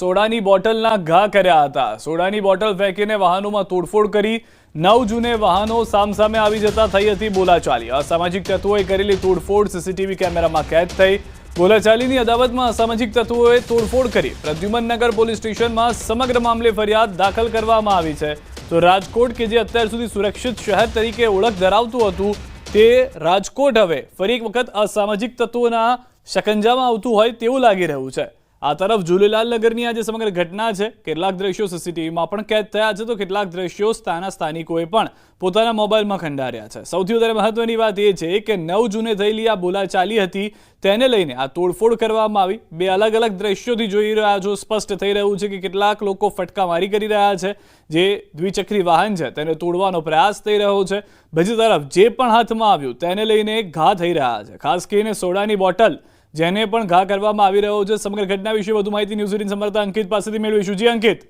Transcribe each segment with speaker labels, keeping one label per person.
Speaker 1: સોડાની બોટલના ઘા કર્યા હતા. સોડાની બોટલ ફેંકીને વાહનોમાં તોડફોડ કરી નવ જૂને વાહનો સામસામે આવી જતા થઈ હતી બોલાચાલી. અસામાજિક તત્વોએ કરેલી તોડફોડ સીસીટીવી કેમેરામાં કેદ થઈ. બોલાચાલીની અદાવતમાં અસામાજિક તત્વોએ તોડફોડ કરી. પ્રદ્યુમનનગર પોલીસ સ્ટેશનમાં સમગ્ર મામલે ફરિયાદ દાખલ કરવામાં આવી છે. તો રાજકોટ, કે જે અત્યાર સુધી સુરક્ષિત શહેર તરીકે ઓળખ ધરાવતું હતું, તે રાજકોટ હવે ફરી એક વખત અસામાજિક તત્વોના શકંજામાં આવતું હોય તેવું લાગી રહ્યું છે. આ તરફ ઝૂલેલાલ નગરની આ જે સમગ્ર ઘટના છે. કેટલાક દ્રશ્યો સીસીટીવીમાં પણ કેદ થયા છે. તો કેટલાક દ્રશ્યો સ્થાના સ્થાનિકોએ પણ પોતાના મોબાઈલમાં ખંડાર્યા છે. સૌથી વધારે મહત્વની વાત એ છે કે નવ જૂને થયેલી આ બોલાચાલી હતી. તેને લઈને આ તોડફોડ કરવામાં આવી. બે અલગ અલગ દ્રશ્યોથી જોઈ રહ્યા છો. સ્પષ્ટ થઈ રહ્યું છે કે કેટલાક લોકો ફટકામારી કરી રહ્યા છે. જે દ્વિચક્રી વાહન છે તેને તોડવાનો પ્રયાસ થઈ રહ્યો છે. બીજી તરફ જે પણ હાથમાં આવ્યું તેને લઈને ઘા થઈ રહ્યા છે. ખાસ કરીને સોડાની બોટલ જેને પણ ઘા કરવામાં આવી રહ્યો છે. સમગ્ર ઘટના વિશે વધુ માહિતી ન્યૂઝ એટીન સંવાદદાતા અંકિત પાસેથી મેળવીશું. જી અંકિત.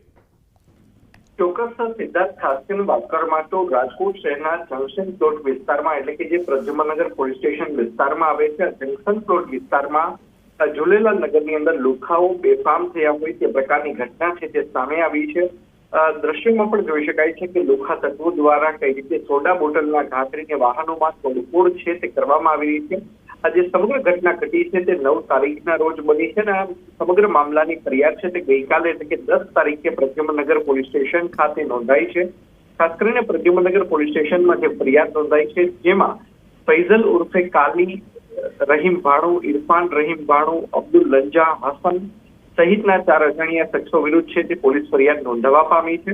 Speaker 2: ચોક્કસ સિદ્ધાર્થ ખાસ વાત કરવામાં તો રાજકોટ શહેરના જંકશન પ્લોટ વિસ્તારમાં એટલે કે જે પ્રદ્યુમનગર પોલીસ સ્ટેશન વિસ્તારમાં આવે છે જંકશન પ્લોટ વિસ્તારમાં અ, નગરની અંદર લુખાઓ બેફામ થયા હોય તે પ્રકારની ઘટના છે તે સામે આવી છે. દ્રશ્યમાં પણ જોઈ શકાય છે કે લુખા તત્વો દ્વારા કઈ રીતે સોડા બોટલના ઘાતરીને વાહનોમાં તોડફોડ છે તે કરવામાં આવી રહી છે. આ જે સમગ્ર ઘટના ઘટી છે તે નવ તારીખના રોજ બની છે ને આ સમગ્ર મામલાની ફરિયાદ છે તે ગઈકાલે એટલે કે દસ તારીખે પ્રદ્યુમનગર પોલીસ સ્ટેશન ખાતે નોંધાઈ છે. ખાસ કરીને પ્રદ્યુમનગર પોલીસ સ્ટેશનમાં જે ફરિયાદ નોંધાઈ છે જેમાં ફૈઝલ ઉર્ફે કાલી, રહીમ ભાણુ, ઇરફાન રહીમ ભાણુ, અબ્દુલ લંજા, હસન સહિતના ચાર અજાણ્યા શખ્સો વિરુદ્ધ છે તે પોલીસ ફરિયાદ નોંધાવા પામી છે.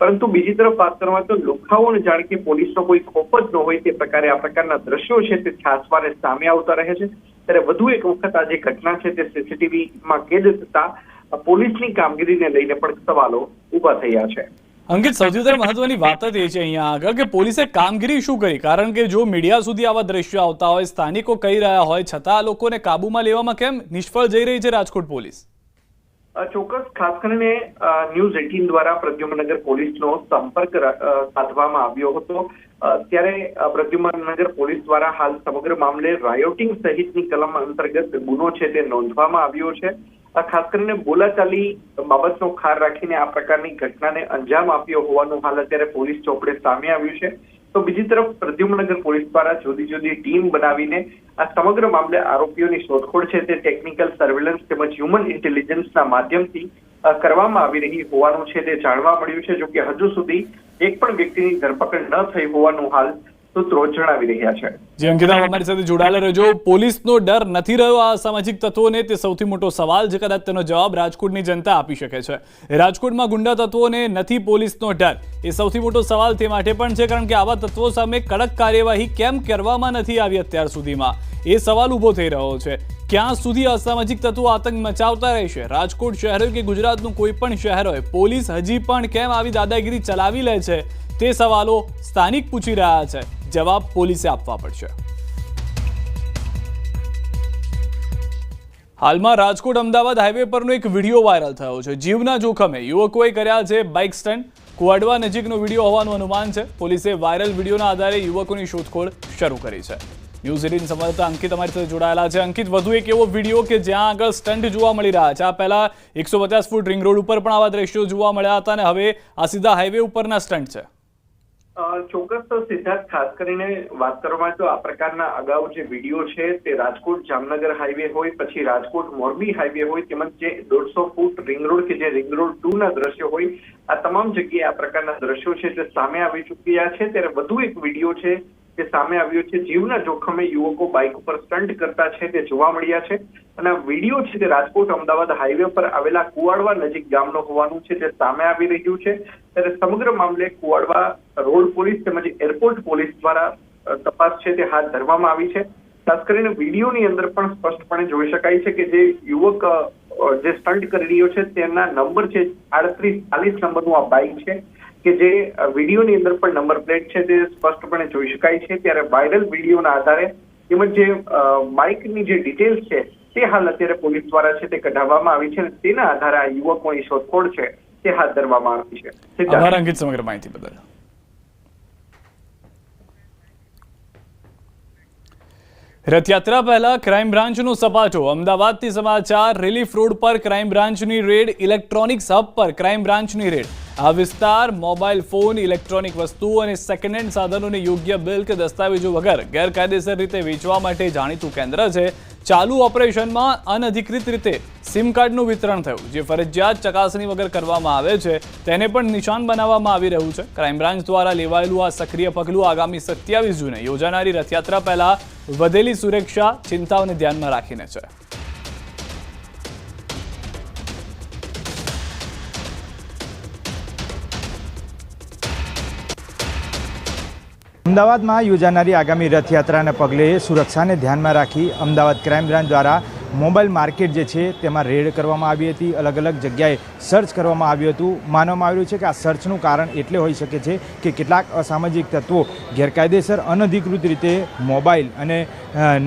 Speaker 2: પરંતુ બીજી તરફ વાત કરવામાં તો લુખાઓને જાણ કે પોલીસનો કોઈ ખોફ જ ન હોય તે પ્રકારે આ પ્રકારના દ્રશ્યો છે તે છાસવારે સામે આવતા રહે છે. ત્યારે વધુ એક વખત આ જે ઘટના છે તે સીસીટીવીમાં કેદ થતા પોલીસની કામગીરીને લઈને પણ સવાલો ઊભા થયા છે.
Speaker 1: અંકિત, સૌથી વધારે મહત્વની વાત જ એ છે અહીંયા આગળ કે પોલીસે કામગીરી શું કરી? કારણ કે જો મીડિયા સુધી આવા દ્રશ્યો આવતા હોય, સ્થાનિકો કહી રહ્યા હોય, છતાં આ લોકોને કાબૂમાં લેવામાં કેમ નિષ્ફળ જઈ રહી છે રાજકોટ પોલીસ?
Speaker 2: ચોક્કસ. ખાસ કરીને ન્યૂઝ એટીન દ્વારા પ્રદ્યુમનગર પોલીસનો સંપર્ક સાધવામાં આવ્યો હતો. ત્યારે પ્રદ્યુમનગર પોલીસ દ્વારા હાલ સમગ્ર મામલે રાયોટિંગ સહિતની કલમ અંતર્ગત ગુનો છે તે નોંધવામાં આવ્યો છે. ખાસ કરીને બોલાચાલી બાબતનો ખાર રાખીને આ પ્રકારની ઘટનાને અંજામ આપ્યો હોવાનું હાલ અત્યારે પોલીસ ચોપડે સામે આવ્યું છે. તો બીજી તરફ પ્રદ્યુમનગર પોલીસ દ્વારા જુદી જુદી ટીમ બનાવીને આ સમગ્ર મામલે આરોપીઓની શોધખોળ છે તે ટેકનિકલ સર્વેલન્સ તેમજ હ્યુમન ઇન્ટેલિજન્સના માધ્યમથી કરવામાં આવી રહી હોવાનું છે તે જાણવા મળ્યું છે જો કે હજુ સુધી એક પણ વ્યક્તિની ધરપકડ ન થઈ હોવાનું હાલ સૂત્રો જણાવી રહ્યા છે.
Speaker 1: જે, અંકિતા અમારી સાથે જોડાયેલા રહેજો. પોલીસનો ડર નથી રહ્યો આ સામાજિક તત્વોને? તે સૌથી મોટો સવાલ છે કદાચ તેનો જવાબ રાજકોટની જનતા આપી શકે છે. રાજકોટમાં ગુંડા તત્વોને નથી પોલીસનો ડર. એ સૌથી મોટો સવાલ તે માટે પણ છે, કારણ કે આવા તત્વો સામે કડક કાર્યવાહી કેમ કરવામાં નથી આવી અત્યાર સુધીમાં? એ સવાલ ઊભો થઈ રહ્યો છે. ક્યાં સુધી અસામાજિક તત્વો આતંક મચાવતા રહેશે? રાજકોટ શહેર હોય કે ગુજરાતનું કોઈ પણ શહેર હોય, પોલીસ હજી પણ કેમ આવી દાદાગીરી ચલાવી લે છે? તે સવાલો સ્થાનિક પૂછી રહ્યા છે. જવાબ પોલીસે આપવા પડશે. હાલમાં રાજકોટ અમદાવાદ હાઈવે પરનો એક વીડિયો વાયરલ થયો છે. જીવના જોખમે યુવકોએ કર્યા છે બાઇક સ્ટન્ટ કુવાડવા નજીકનો વીડિયો હોવાનું અનુમાન છે. પોલીસે વાયરલ વિડીયોના આધારે યુવકોની શોધખોળ શરૂ કરી છે. ન્યૂઝ એટીન સંવાદદાતા અંકિત અમારી સાથે જોડાયેલા છે. અંકિત, વધુ એક એવો વીડિયો કે જ્યાં આગળ સ્ટન્ટ જોવા મળી રહ્યા છે. આ પહેલા એકસો ફૂટ રિંગ રોડ ઉપર પણ આવા દ્રશ્યો જોવા મળ્યા હતા અને હવે આ સીધા હાઈવે ઉપરના સ્ટન્ટ છે.
Speaker 2: ચોક્કસ સિદ્ધાર્થ, ખાસ કરીને વાત કરવામાં તો આ પ્રકારના અગાઉ જે વીડિયો છે તે રાજકોટ જામનગર હાઈવે હોય, પછી રાજકોટ મોરબી હાઈવે હોય, તેમજ જે દોઢસો ફૂટ રિંગ રોડ કે જે રિંગ રોડ ટુ ના દ્રશ્યો હોય, આ તમામ જગ્યાએ આ પ્રકારના દ્રશ્યો છે તે સામે આવી ચૂક્યા છે. ત્યારે વધુ એક વીડિયો છે તે સામે આવ્યો છે. જીવના જોખમે યુવકો બાઇક ઉપર સ્ટન્ટ કરતા છે તે જોવા મળ્યા છે. અને આ વીડિયો છે તે રાજકોટ, અમદાવાદ હાઈવે પર આવેલા કુવાડવા નજીક ગામનો હોવાનું છે. તે સામે આવી રહ્યું છે. ત્યારે સમગ્ર મામલે કુવાડવા રોડ પોલીસ તેમજ એરપોર્ટ પોલીસ દ્વારા તપાસ છે તે હાથ ધરવામાં આવી છે. ખાસ કરીને વિડીયોની અંદર પણ સ્પષ્ટપણે જોઈ શકાય છે કે જે યુવક જે સ્ટન્ટ કરી રહ્યો છે, તેના નંબર છે આડત્રીસ, ચાલીસ નંબરનું આ બાઇક છે. કે જે વિડીયોની અંદર પણ નંબર પ્લેટ છે તે સ્પષ્ટપણે જોઈ શકાય છે. ત્યારે વાયરલ વિડીયોના આધારે તેમજ જે બાઇકની જે ડિટેલ્સ છે તે હાલ અત્યારે પોલીસ દ્વારા છે તે કઢાવવામાં આવી છે અને તેના આધારે આ યુવકોની શોધખોળ છે તે હાથ ધરવામાં આવી છે.
Speaker 1: સમગ્ર માહિતી બદલ. રથયાત્રા પહેલા ક્રાઇમ બ્રાન્ચનો સપાટો. અમદાવાદથી સમાચાર રિલીફ રોડ પર ક્રાઇમ બ્રાન્ચની રેડ ઇલેક્ટ્રોનિક્સ હબ પર ક્રાઇમ બ્રાન્ચની રેડ આ વિસ્તાર મોબાઈલ ફોન, ઇલેક્ટ્રોનિક વસ્તુઓ અને સેકન્ડ હેન્ડ સાધનોને યોગ્ય બિલ કે દસ્તાવેજો વગર ગેરકાયદેસર રીતે વેચવા માટે જાણીતું કેન્દ્ર છે. ચાલુ ઓપરેશનમાં અનધિકૃત રીતે સિમ કાર્ડનું વિતરણ થયું, જે ફરજિયાત ચકાસણી વગર કરવામાં આવે છે. તેને પણ નિશાન બનાવવામાં આવી રહ્યું છે. ક્રાઇમ બ્રાન્ચ દ્વારા લેવાયેલું આ સક્રિય પગલું આગામી સત્યાવીસ જૂને યોજાનારી રથયાત્રા પહેલા વધેલી સુરક્ષા, ચિંતાઓને ધ્યાનમાં રાખીને છે.
Speaker 3: અમદાવાદમાં યોજાનારી આગામી રથયાત્રાને પગલે સુરક્ષાને ધ્યાનમાં રાખી અમદાવાદ ક્રાઇમ બ્રાન્ચ દ્વારા મોબાઈલ માર્કેટ જે છે તેમાં રેડ કરવામાં આવી હતી. અલગ અલગ જગ્યાએ સર્ચ કરવામાં આવ્યું હતું. માનવામાં આવ્યું છે કે આ સર્ચનું કારણ એટલે હોઈ શકે છે કે કેટલાક અસામાજિક તત્વો ગેરકાયદેસર, અનધિકૃત રીતે મોબાઈલ અને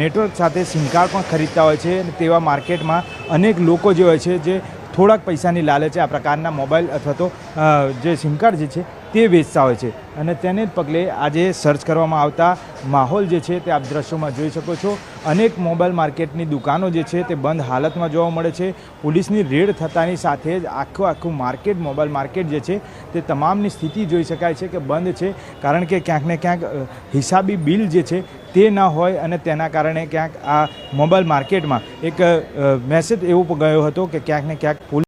Speaker 3: નેટવર્ક સાથે સિમ કાર્ડ પણ ખરીદતા હોય છે તેવા માર્કેટમાં અનેક લોકો જે હોય છે જે થોડાક પૈસાની લાલચે આ પ્રકારના મોબાઈલ અથવા તો જે સિમ કાર્ડ જે છે તે વેચતા હોય છે. અને તેને જ પગલે આજે સર્ચ કરવામાં આવતા માહોલ જે છે તે આપ દ્રશ્યોમાં જોઈ શકો છો. અનેક મોબાઈલ માર્કેટની દુકાનો જે છે તે બંધ હાલતમાં જોવા મળે છે. પોલીસની રેડ થતાની સાથે જ આખું આખું માર્કેટ, મોબાઈલ માર્કેટ જે છે તે તમામની સ્થિતિ જોઈ શકાય છે કે બંધ છે. કારણ કે ક્યાંક ને ક્યાંક હિસાબી બિલ જે છે તે ન હોય અને તેના કારણે ક્યાંક આ મોબાઈલ માર્કેટમાં એક મેસેજ એવો ગયો હતો કે ક્યાંક ને ક્યાંક